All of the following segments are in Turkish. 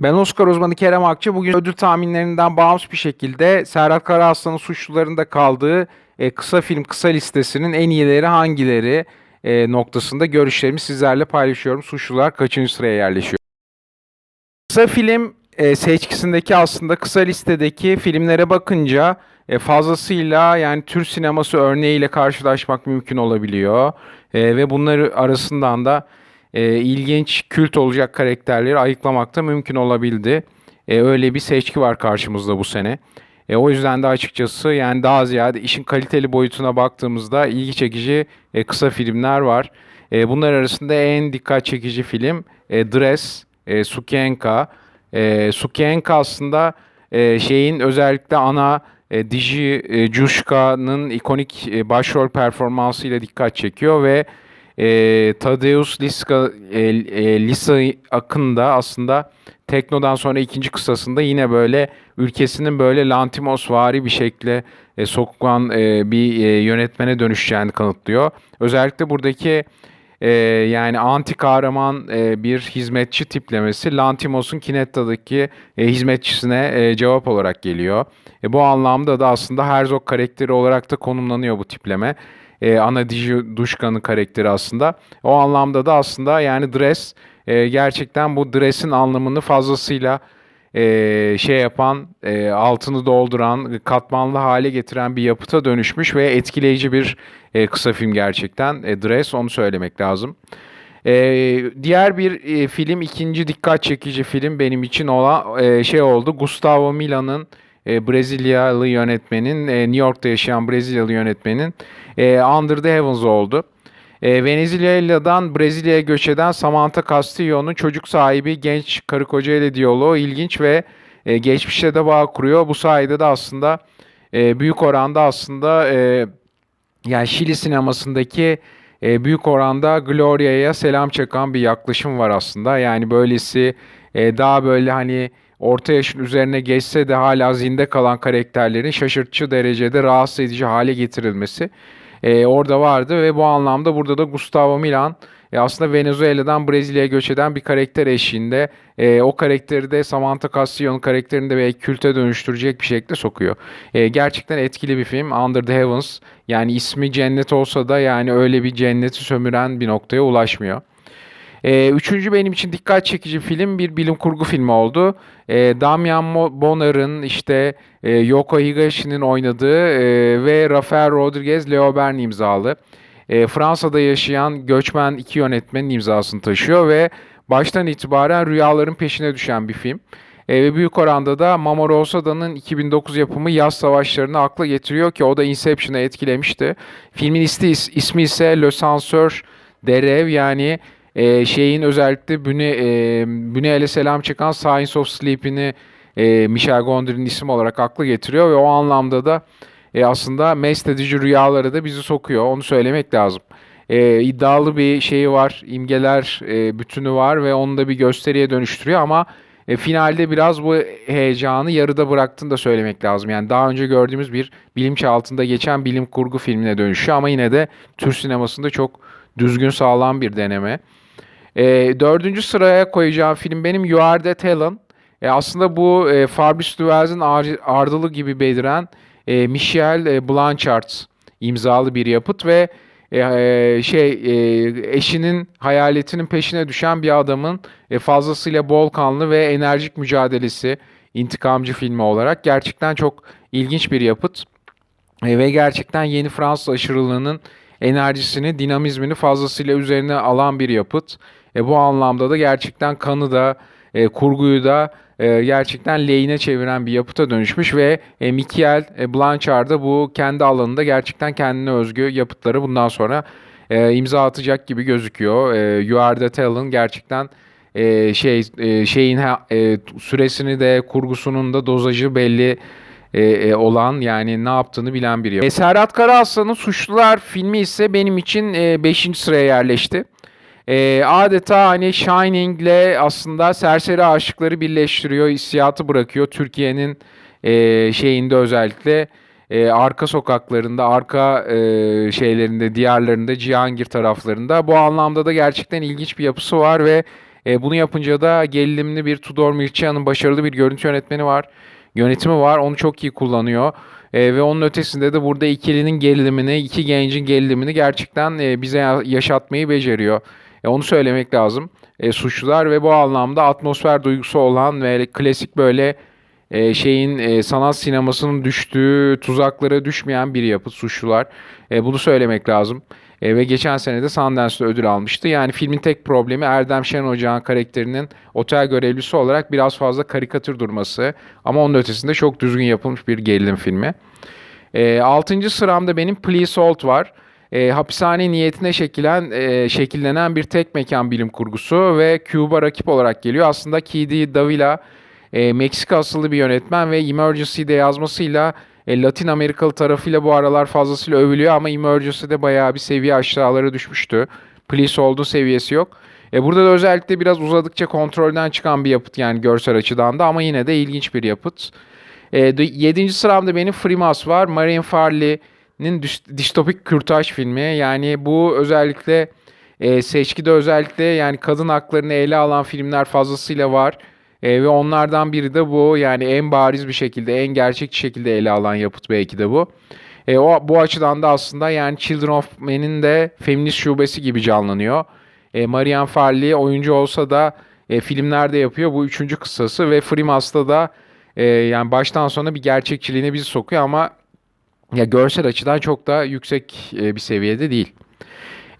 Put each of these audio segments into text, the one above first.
Ben Oscar uzmanı Kerem Akçı. Bugün ödül tahminlerinden bağımsız bir şekilde Serhat Karaaslan'ın suçlularında kaldığı e, kısa film kısa listesinin en iyileri hangileri e, noktasında görüşlerimi sizlerle paylaşıyorum. Suçlular kaçıncı sıraya yerleşiyor? Kısa film e, seçkisindeki aslında kısa listedeki filmlere bakınca e, fazlasıyla yani Türk sineması örneğiyle karşılaşmak mümkün olabiliyor. E, ve bunları arasından da e, ilginç, kült olacak karakterleri ayıklamak da mümkün olabildi. E, öyle bir seçki var karşımızda bu sene. E, o yüzden de açıkçası yani daha ziyade işin kaliteli boyutuna baktığımızda ilgi çekici e, kısa filmler var. E, bunlar arasında en dikkat çekici film e, Dress, e, Sukienka. E, Sukienka aslında e, şeyin özellikle ana e, Diji e, Jushka'nın ikonik e, başrol performansıyla dikkat çekiyor ve e, Tadeusz Liska, e, e, Lisa Akın da aslında Tekno'dan sonra ikinci kısasında yine böyle ülkesinin böyle Lantimos vari bir şekilde e, sokulan e, bir e, yönetmene dönüşeceğini kanıtlıyor. Özellikle buradaki e, yani anti kahraman e, bir hizmetçi tiplemesi Lantimos'un Kinetta'daki e, hizmetçisine e, cevap olarak geliyor. E, bu anlamda da aslında Herzog karakteri olarak da konumlanıyor bu tipleme. E, Ana Duşkan'ın karakteri aslında. O anlamda da aslında yani Dress e, gerçekten bu Dress'in anlamını fazlasıyla e, şey yapan, e, altını dolduran, katmanlı hale getiren bir yapıta dönüşmüş ve etkileyici bir e, kısa film gerçekten. E, Dress onu söylemek lazım. E, diğer bir e, film, ikinci dikkat çekici film benim için olan e, şey oldu. Gustavo Milan'ın e, Brezilyalı yönetmenin, e, New York'ta yaşayan Brezilyalı yönetmenin e, Under the Heavens oldu. Venezuela'dan Brezilya'ya göç eden Samantha Castillo'nun çocuk sahibi genç karı koca ile diyaloğu ilginç ve geçmişte de bağ kuruyor. Bu sayede de aslında büyük oranda aslında yani Şili sinemasındaki büyük oranda Gloria'ya selam çakan bir yaklaşım var aslında. Yani böylesi daha böyle hani orta yaşın üzerine geçse de hala zinde kalan karakterlerin şaşırtıcı derecede rahatsız edici hale getirilmesi e, orada vardı ve bu anlamda burada da Gustavo Milan e, aslında Venezuela'dan Brezilya'ya göç eden bir karakter eşliğinde e, o karakteri de Samantha Castillo'nun karakterini de belki külte dönüştürecek bir şekilde sokuyor. E, gerçekten etkili bir film Under the Heavens yani ismi cennet olsa da yani öyle bir cenneti sömüren bir noktaya ulaşmıyor. E, üçüncü benim için dikkat çekici film bir bilim kurgu filmi oldu. E, Damian Bonar'ın işte e, Yoko Higashi'nin oynadığı e, ve Rafael Rodriguez Leo Bern imzalı. E, Fransa'da yaşayan göçmen iki yönetmenin imzasını taşıyor ve baştan itibaren rüyaların peşine düşen bir film. E, ve büyük oranda da Mamoru Osada'nın 2009 yapımı Yaz Savaşları'nı akla getiriyor ki o da Inception'ı etkilemişti. Filmin ismi, ise Le Censeur Derev yani e, şeyin özellikle Büne, e, Büne'yle selam çıkan Science of Sleep'ini e, Michel Gondry'nin isim olarak aklı getiriyor ve o anlamda da e, aslında mest edici rüyaları da bizi sokuyor. Onu söylemek lazım. E, iddialı bir şeyi var, imgeler e, bütünü var ve onu da bir gösteriye dönüştürüyor ama e, finalde biraz bu heyecanı yarıda bıraktığını da söylemek lazım. Yani daha önce gördüğümüz bir bilimçi altında geçen bilim kurgu filmine dönüşüyor ama yine de Türk sinemasında çok düzgün sağlam bir deneme. E, dördüncü sıraya koyacağım film benim You Are That Helen. E, aslında bu e, Fabrice Duval'in ardılı gibi beliren e, Michel e, Blanchard imzalı bir yapıt ve e, e, şey e, eşinin hayaletinin peşine düşen bir adamın e, fazlasıyla bol kanlı ve enerjik mücadelesi intikamcı filmi olarak gerçekten çok ilginç bir yapıt. E, ve gerçekten yeni Fransız aşırılığının enerjisini, dinamizmini fazlasıyla üzerine alan bir yapıt. E, bu anlamda da gerçekten kanı da e, kurguyu da e, gerçekten lehine çeviren bir yapıta dönüşmüş ve e, Michael e, Blanchard da bu kendi alanında gerçekten kendine özgü yapıtları bundan sonra e, imza atacak gibi gözüküyor. E, you Are The Talent gerçekten e, şey e, şeyin e, süresini de kurgusunun da dozajı belli e, e, olan yani ne yaptığını bilen biri. E, Serhat Karaaslan'ın Suçlular filmi ise benim için 5. E, sıraya yerleşti. E, adeta hani Shining'le aslında serseri aşıkları birleştiriyor, hissiyatı bırakıyor. Türkiye'nin e, şeyinde özellikle e, arka sokaklarında, arka e, şeylerinde, diyarlarında, Cihangir taraflarında. Bu anlamda da gerçekten ilginç bir yapısı var ve E, bunu yapınca da gerilimli bir Tudor Mircea başarılı bir görüntü yönetmeni var. Yönetimi var. Onu çok iyi kullanıyor. E, ve onun ötesinde de burada ikilinin gerilimini, iki gencin gerilimini gerçekten e, bize ya- yaşatmayı beceriyor. E, onu söylemek lazım. E, suçlular ve bu anlamda atmosfer duygusu olan ve klasik böyle e, şeyin e, sanat sinemasının düştüğü tuzaklara düşmeyen bir yapıt suçlular. E, bunu söylemek lazım. E, ve geçen sene de Sundance'da ödül almıştı. Yani filmin tek problemi Erdem Şen Ocağan karakterinin otel görevlisi olarak biraz fazla karikatür durması. Ama onun ötesinde çok düzgün yapılmış bir gerilim filmi. E, altıncı sıramda benim Please Hold var. E, hapishane niyetine şekillen, e, şekillenen bir tek mekan bilim kurgusu ve Cuba rakip olarak geliyor. Aslında Kidi Davila e, Meksika asıllı bir yönetmen ve Emergency'de yazmasıyla e, Latin Amerikalı tarafıyla bu aralar fazlasıyla övülüyor ama Emergency'de bayağı bir seviye aşağılara düşmüştü. Please Hold'un seviyesi yok. E, burada da özellikle biraz uzadıkça kontrolden çıkan bir yapıt yani görsel açıdan da ama yine de ilginç bir yapıt. E, 7. sıramda benim Frimas var. Marion Farley'nin düş- distopik kürtaj filmi. Yani bu özellikle e, seçkide özellikle yani kadın haklarını ele alan filmler fazlasıyla var. E, ve onlardan biri de bu. Yani en bariz bir şekilde, en gerçekçi şekilde ele alan yapıt belki de bu. E, o bu açıdan da aslında yani Children of Men'in de feminist şubesi gibi canlanıyor. E, Marianne Farley oyuncu olsa da e, filmlerde yapıyor. Bu üçüncü kısası ve Frimas'ta da e, yani baştan sona bir gerçekçiliğine bizi sokuyor ama ya görsel açıdan çok da yüksek e, bir seviyede değil.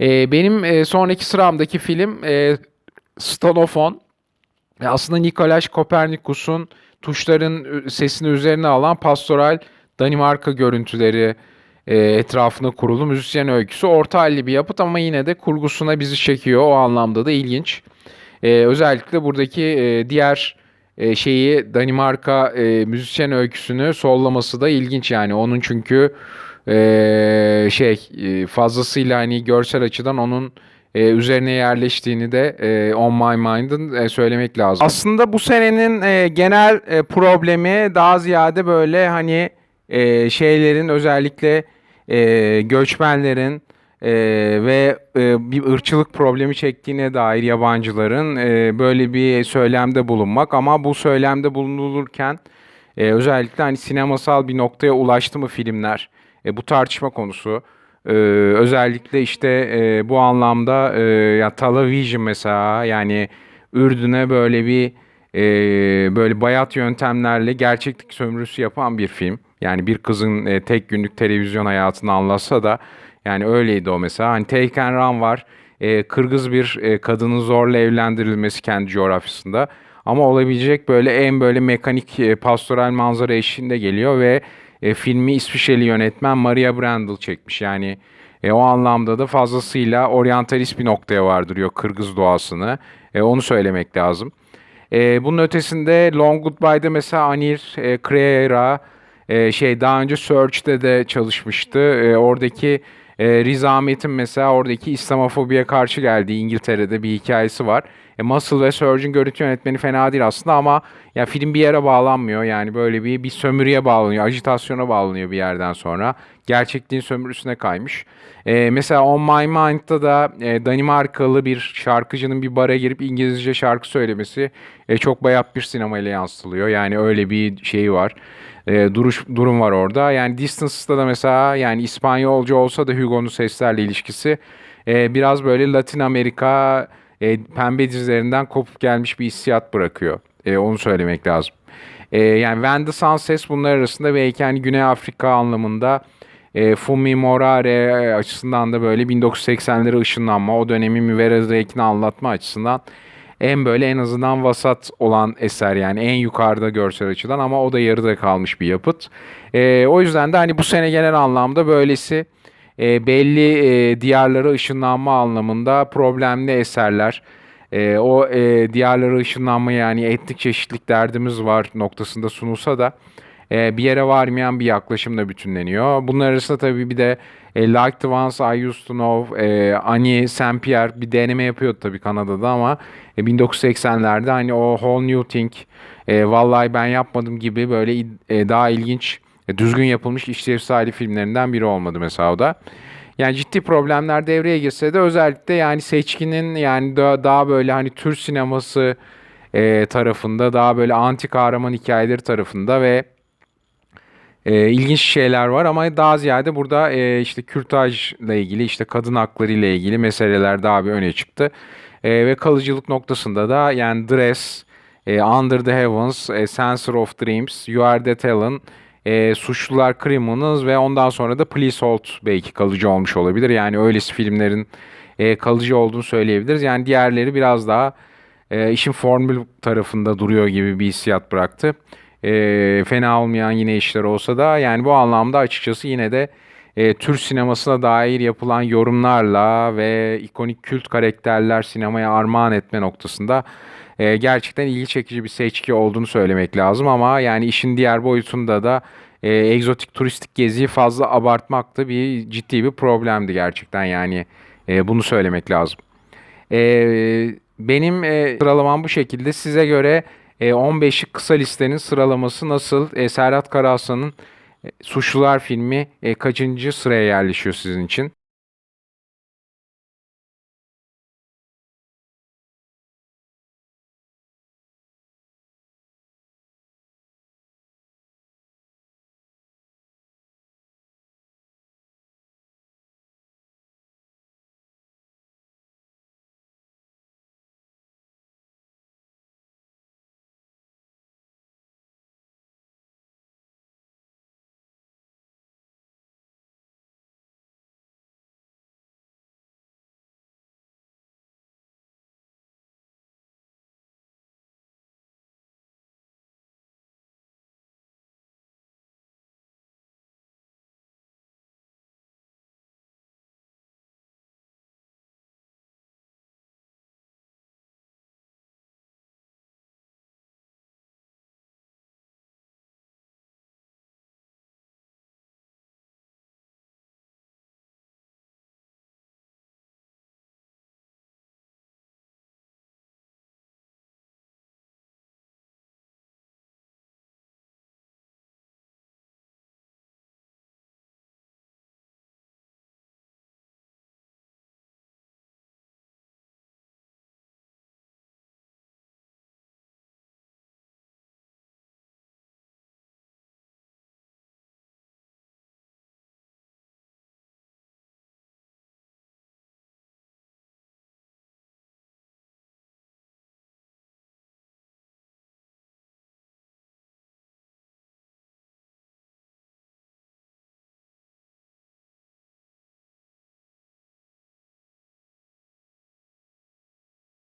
E, benim e, sonraki sıramdaki film Stanofon. Aslında Nikolaş Kopernikus'un tuşların sesini üzerine alan pastoral Danimarka görüntüleri etrafına kurulu müzisyen öyküsü. Orta halli bir yapıt ama yine de kurgusuna bizi çekiyor. O anlamda da ilginç. Özellikle buradaki diğer e, şeyi Danimarka e, müzisyen öyküsünü sollaması da ilginç yani. Onun çünkü e, şey e, fazlasıyla hani görsel açıdan onun e, üzerine yerleştiğini de e, On My Mind'ın e, söylemek lazım. Aslında bu senenin e, genel e, problemi daha ziyade böyle hani e, şeylerin özellikle e, göçmenlerin e, ve e, bir ırkçılık problemi çektiğine dair yabancıların e, böyle bir söylemde bulunmak ama bu söylemde bulunulurken e, özellikle hani sinemasal bir noktaya ulaştı mı filmler? E, bu tartışma konusu. Ee, özellikle işte e, bu anlamda e, ya Television mesela yani Ürdün'e böyle bir e, böyle bayat yöntemlerle gerçeklik sömürüsü yapan bir film. Yani bir kızın e, tek günlük televizyon hayatını anlatsa da yani öyleydi o mesela. Hani Take and Run var. E, Kırgız bir e, kadının zorla evlendirilmesi kendi coğrafyasında. Ama olabilecek böyle en böyle mekanik e, pastoral manzara eşliğinde geliyor ve e, filmi İsviçreli yönetmen Maria Brandl çekmiş. Yani e, o anlamda da fazlasıyla oryantalist bir noktaya vardırıyor Kırgız doğasını. E, onu söylemek lazım. E, bunun ötesinde Long Goodbye'da mesela Anir e, Creera e, şey daha önce Search'te de çalışmıştı. E, oradaki e, Riz Ahmet'in mesela oradaki İslamofobiye karşı geldiği İngiltere'de bir hikayesi var. E, Muscle ve Surge'ın görüntü yönetmeni fena değil aslında ama ya film bir yere bağlanmıyor. Yani böyle bir bir sömürüye bağlanıyor, ajitasyona bağlanıyor bir yerden sonra. Gerçekliğin sömürüsüne kaymış. E, mesela On My Mind'da da e, Danimarkalı bir şarkıcının bir bara girip İngilizce şarkı söylemesi e, çok bayat bir sinemayla yansıtılıyor. Yani öyle bir şeyi var e, duruş durum var orada. Yani Distance'da da mesela yani İspanyolca olsa da Hugo'nun seslerle ilişkisi e, biraz böyle Latin Amerika e, pembe dizilerinden kopup gelmiş bir hissiyat bırakıyor. E, onu söylemek lazım. E, yani When the Sun bunlar arasında belki hani Güney Afrika anlamında e, Fumi Morare açısından da böyle 1980'lere ışınlanma, o dönemin müverezekini anlatma açısından en böyle en azından vasat olan eser yani en yukarıda görsel açıdan ama o da yarıda kalmış bir yapıt. E, o yüzden de hani bu sene genel anlamda böylesi e, belli e, diyarlara ışınlanma anlamında problemli eserler. E, o e, diyarlara ışınlanma yani etnik çeşitlilik derdimiz var noktasında sunulsa da e, bir yere varmayan bir yaklaşımla bütünleniyor. Bunlar arasında tabii bir de e, Like the Ones I Used to Know, e, Annie Saint Pierre bir deneme yapıyordu tabii Kanada'da ama e, 1980'lerde hani o Whole New Thing, e, Vallahi Ben Yapmadım gibi böyle e, daha ilginç, düzgün yapılmış işlevsel filmlerinden biri olmadı mesela o da. Yani ciddi problemler devreye girse de özellikle yani seçkinin yani da- daha böyle hani tür sineması e, tarafında daha böyle anti kahraman hikayeleri tarafında ve e, ilginç şeyler var ama daha ziyade burada e, işte kürtajla ilgili işte kadın hakları ile ilgili meseleler daha bir öne çıktı. E, ve kalıcılık noktasında da yani Dress, e, Under the Heavens, e, Sensor of Dreams, You Are That Ellen, e, Suçlular Criminals ve ondan sonra da Police Hold belki kalıcı olmuş olabilir. Yani öylesi filmlerin e, kalıcı olduğunu söyleyebiliriz. Yani diğerleri biraz daha e, işin formül tarafında duruyor gibi bir hissiyat bıraktı. E, fena olmayan yine işler olsa da yani bu anlamda açıkçası yine de e, Türk sinemasına dair yapılan yorumlarla ve ikonik kült karakterler sinemaya armağan etme noktasında e, gerçekten ilgi çekici bir seçki olduğunu söylemek lazım ama yani işin diğer boyutunda da e, egzotik turistik geziyi fazla abartmak da bir ciddi bir problemdi gerçekten yani e, bunu söylemek lazım. Ee, benim e, sıralamam bu şekilde. Size göre e, 15'lik kısa listenin sıralaması nasıl? E, Serhat Karahasan'ın e, Suçlular filmi e, kaçıncı sıraya yerleşiyor sizin için?